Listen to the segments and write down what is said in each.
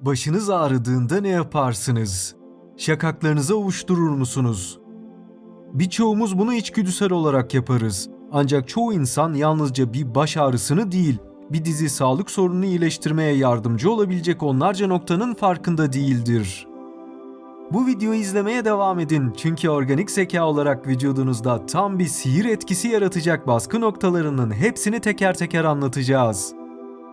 Başınız ağrıdığında ne yaparsınız? Şakaklarınızı ovuşturur musunuz? Birçoğumuz bunu içgüdüsel olarak yaparız. Ancak çoğu insan yalnızca bir baş ağrısını değil, bir dizi sağlık sorununu iyileştirmeye yardımcı olabilecek onlarca noktanın farkında değildir. Bu videoyu izlemeye devam edin çünkü organik zeka olarak vücudunuzda tam bir sihir etkisi yaratacak baskı noktalarının hepsini teker teker anlatacağız.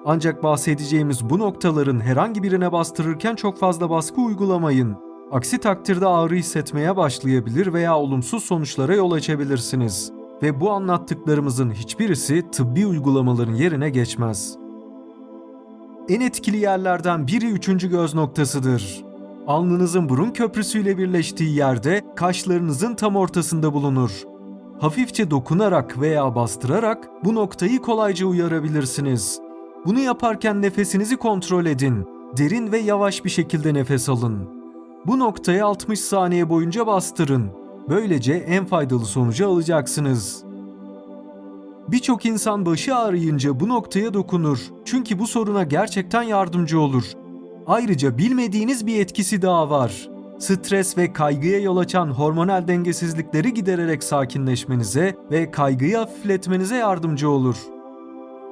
Ancak bahsedeceğimiz bu noktaların herhangi birine bastırırken çok fazla baskı uygulamayın. Aksi takdirde ağrı hissetmeye başlayabilir veya olumsuz sonuçlara yol açabilirsiniz. Ve bu anlattıklarımızın hiçbirisi tıbbi uygulamaların yerine geçmez. En etkili yerlerden biri üçüncü göz noktasıdır. Alnınızın burun köprüsüyle birleştiği yerde kaşlarınızın tam ortasında bulunur. Hafifçe dokunarak veya bastırarak bu noktayı kolayca uyarabilirsiniz. Bunu yaparken nefesinizi kontrol edin. Derin ve yavaş bir şekilde nefes alın. Bu noktaya 60 saniye boyunca bastırın. Böylece en faydalı sonucu alacaksınız. Birçok insan başı ağrıyınca bu noktaya dokunur. Çünkü bu soruna gerçekten yardımcı olur. Ayrıca bilmediğiniz bir etkisi daha var. Stres ve kaygıya yol açan hormonal dengesizlikleri gidererek sakinleşmenize ve kaygıyı hafifletmenize yardımcı olur.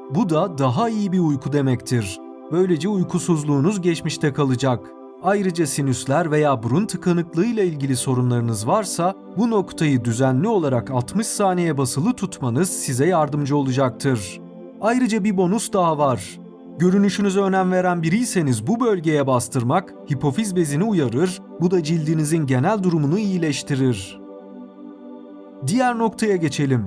Bu da daha iyi bir uyku demektir. Böylece uykusuzluğunuz geçmişte kalacak. Ayrıca sinüsler veya burun tıkanıklığı ile ilgili sorunlarınız varsa bu noktayı düzenli olarak 60 saniye basılı tutmanız size yardımcı olacaktır. Ayrıca bir bonus daha var. Görünüşünüze önem veren biriyseniz bu bölgeye bastırmak hipofiz bezini uyarır, bu da cildinizin genel durumunu iyileştirir. Diğer noktaya geçelim.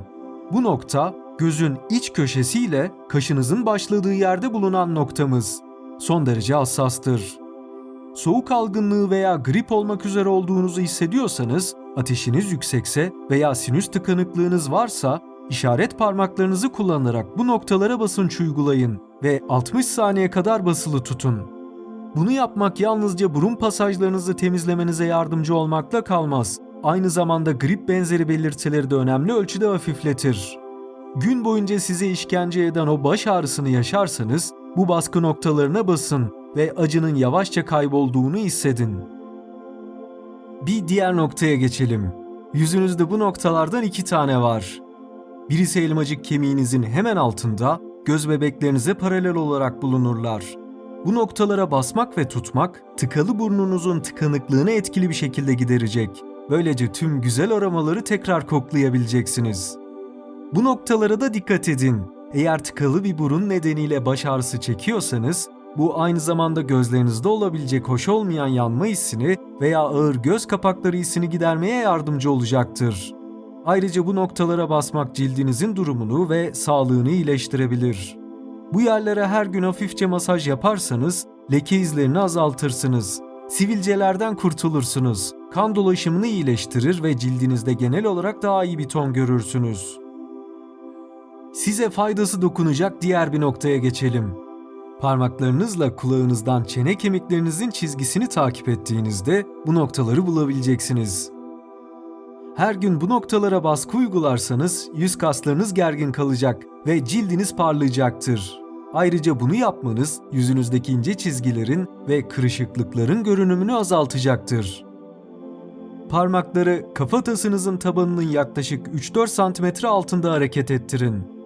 Bu nokta gözün iç köşesiyle kaşınızın başladığı yerde bulunan noktamız. Son derece hassastır. Soğuk algınlığı veya grip olmak üzere olduğunuzu hissediyorsanız, ateşiniz yüksekse veya sinüs tıkanıklığınız varsa işaret parmaklarınızı kullanarak bu noktalara basınç uygulayın ve 60 saniye kadar basılı tutun. Bunu yapmak yalnızca burun pasajlarınızı temizlemenize yardımcı olmakla kalmaz. Aynı zamanda grip benzeri belirtileri de önemli ölçüde hafifletir. Gün boyunca size işkence eden o baş ağrısını yaşarsanız bu baskı noktalarına basın ve acının yavaşça kaybolduğunu hissedin. Bir diğer noktaya geçelim. Yüzünüzde bu noktalardan iki tane var. Birisi elmacık kemiğinizin hemen altında, göz bebeklerinize paralel olarak bulunurlar. Bu noktalara basmak ve tutmak, tıkalı burnunuzun tıkanıklığını etkili bir şekilde giderecek. Böylece tüm güzel aromaları tekrar koklayabileceksiniz. Bu noktalara da dikkat edin. Eğer tıkalı bir burun nedeniyle baş ağrısı çekiyorsanız, bu aynı zamanda gözlerinizde olabilecek hoş olmayan yanma hissini veya ağır göz kapakları hissini gidermeye yardımcı olacaktır. Ayrıca bu noktalara basmak cildinizin durumunu ve sağlığını iyileştirebilir. Bu yerlere her gün hafifçe masaj yaparsanız leke izlerini azaltırsınız. Sivilcelerden kurtulursunuz. Kan dolaşımını iyileştirir ve cildinizde genel olarak daha iyi bir ton görürsünüz. Size faydası dokunacak diğer bir noktaya geçelim. Parmaklarınızla kulağınızdan çene kemiklerinizin çizgisini takip ettiğinizde bu noktaları bulabileceksiniz. Her gün bu noktalara baskı uygularsanız yüz kaslarınız gergin kalacak ve cildiniz parlayacaktır. Ayrıca bunu yapmanız yüzünüzdeki ince çizgilerin ve kırışıklıkların görünümünü azaltacaktır. Parmakları kafatasınızın tabanının yaklaşık 3-4 cm altında hareket ettirin.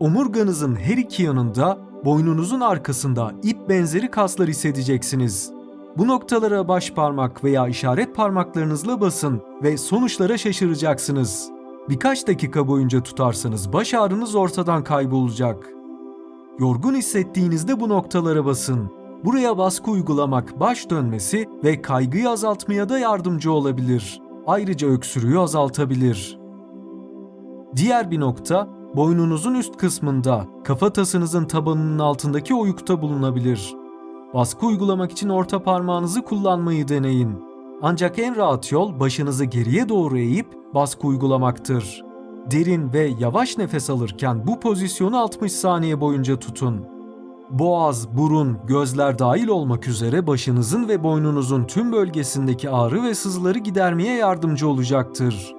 Omurganızın her iki yanında boynunuzun arkasında ip benzeri kaslar hissedeceksiniz. Bu noktalara baş parmak veya işaret parmaklarınızla basın ve sonuçlara şaşıracaksınız. Birkaç dakika boyunca tutarsanız baş ağrınız ortadan kaybolacak. Yorgun hissettiğinizde bu noktalara basın. Buraya baskı uygulamak baş dönmesi ve kaygıyı azaltmaya da yardımcı olabilir. Ayrıca öksürüğü azaltabilir. Diğer bir nokta boynunuzun üst kısmında, kafatasınızın tabanının altındaki oyukta bulunabilir. Baskı uygulamak için orta parmağınızı kullanmayı deneyin. Ancak en rahat yol başınızı geriye doğru eğip baskı uygulamaktır. Derin ve yavaş nefes alırken bu pozisyonu 60 saniye boyunca tutun. Boğaz, burun, gözler dahil olmak üzere başınızın ve boynunuzun tüm bölgesindeki ağrı ve sızıları gidermeye yardımcı olacaktır.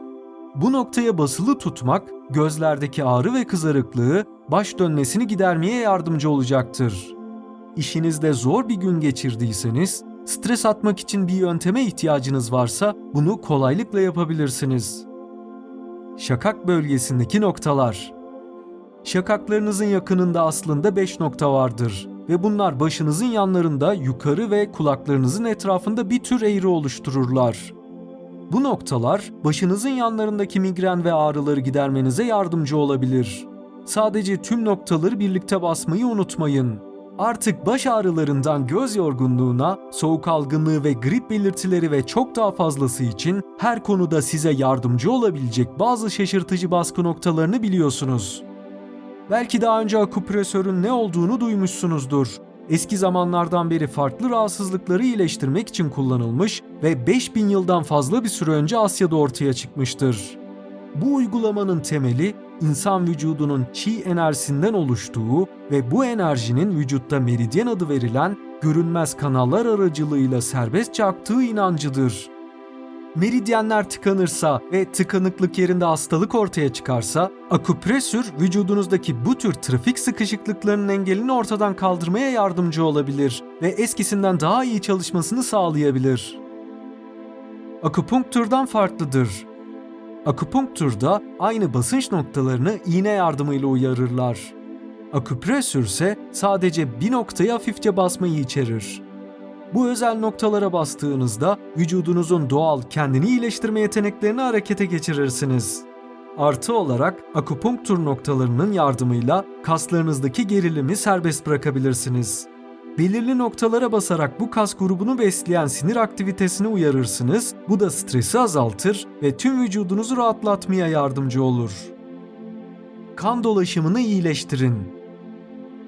Bu noktaya basılı tutmak, gözlerdeki ağrı ve kızarıklığı, baş dönmesini gidermeye yardımcı olacaktır. işinizde zor bir gün geçirdiyseniz, stres atmak için bir yönteme ihtiyacınız varsa bunu kolaylıkla yapabilirsiniz. Şakak bölgesindeki noktalar Şakaklarınızın yakınında aslında 5 nokta vardır ve bunlar başınızın yanlarında yukarı ve kulaklarınızın etrafında bir tür eğri oluştururlar. Bu noktalar başınızın yanlarındaki migren ve ağrıları gidermenize yardımcı olabilir. Sadece tüm noktaları birlikte basmayı unutmayın. Artık baş ağrılarından göz yorgunluğuna, soğuk algınlığı ve grip belirtileri ve çok daha fazlası için her konuda size yardımcı olabilecek bazı şaşırtıcı baskı noktalarını biliyorsunuz. Belki daha önce akupresörün ne olduğunu duymuşsunuzdur. Eski zamanlardan beri farklı rahatsızlıkları iyileştirmek için kullanılmış ve 5000 yıldan fazla bir süre önce Asya'da ortaya çıkmıştır. Bu uygulamanın temeli insan vücudunun çi enerjisinden oluştuğu ve bu enerjinin vücutta meridyen adı verilen görünmez kanallar aracılığıyla serbestçe aktığı inancıdır. Meridyenler tıkanırsa ve tıkanıklık yerinde hastalık ortaya çıkarsa, akupresür vücudunuzdaki bu tür trafik sıkışıklıklarının engelini ortadan kaldırmaya yardımcı olabilir ve eskisinden daha iyi çalışmasını sağlayabilir. Akupunkturdan farklıdır. Akupunkturda aynı basınç noktalarını iğne yardımıyla uyarırlar. Akupresür ise sadece bir noktaya hafifçe basmayı içerir. Bu özel noktalara bastığınızda vücudunuzun doğal kendini iyileştirme yeteneklerini harekete geçirirsiniz. Artı olarak akupunktur noktalarının yardımıyla kaslarınızdaki gerilimi serbest bırakabilirsiniz. Belirli noktalara basarak bu kas grubunu besleyen sinir aktivitesini uyarırsınız. Bu da stresi azaltır ve tüm vücudunuzu rahatlatmaya yardımcı olur. Kan dolaşımını iyileştirin.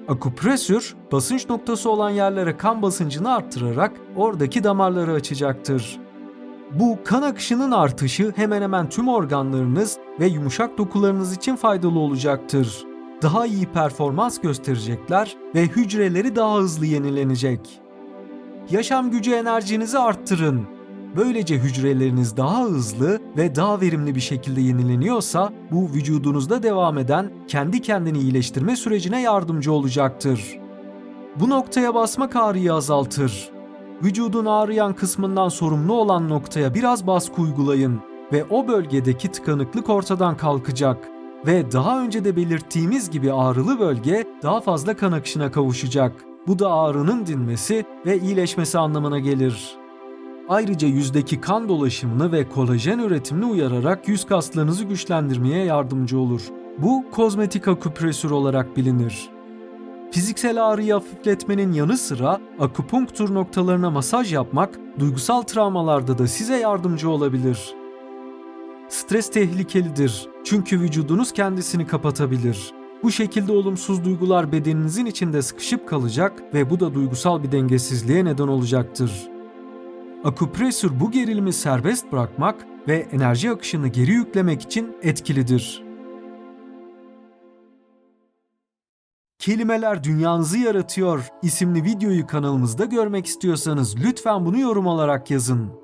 Akupresür, basınç noktası olan yerlere kan basıncını arttırarak oradaki damarları açacaktır. Bu kan akışının artışı hemen hemen tüm organlarınız ve yumuşak dokularınız için faydalı olacaktır. Daha iyi performans gösterecekler ve hücreleri daha hızlı yenilenecek. Yaşam gücü enerjinizi arttırın. Böylece hücreleriniz daha hızlı ve daha verimli bir şekilde yenileniyorsa bu vücudunuzda devam eden kendi kendini iyileştirme sürecine yardımcı olacaktır. Bu noktaya basmak ağrıyı azaltır. Vücudun ağrıyan kısmından sorumlu olan noktaya biraz baskı uygulayın ve o bölgedeki tıkanıklık ortadan kalkacak ve daha önce de belirttiğimiz gibi ağrılı bölge daha fazla kan akışına kavuşacak. Bu da ağrının dinmesi ve iyileşmesi anlamına gelir. Ayrıca yüzdeki kan dolaşımını ve kolajen üretimini uyararak yüz kaslarınızı güçlendirmeye yardımcı olur. Bu kozmetik akupresür olarak bilinir. Fiziksel ağrıyı hafifletmenin yanı sıra akupunktur noktalarına masaj yapmak duygusal travmalarda da size yardımcı olabilir. Stres tehlikelidir çünkü vücudunuz kendisini kapatabilir. Bu şekilde olumsuz duygular bedeninizin içinde sıkışıp kalacak ve bu da duygusal bir dengesizliğe neden olacaktır. Akupresür bu gerilimi serbest bırakmak ve enerji akışını geri yüklemek için etkilidir. Kelimeler dünyanızı yaratıyor isimli videoyu kanalımızda görmek istiyorsanız lütfen bunu yorum olarak yazın.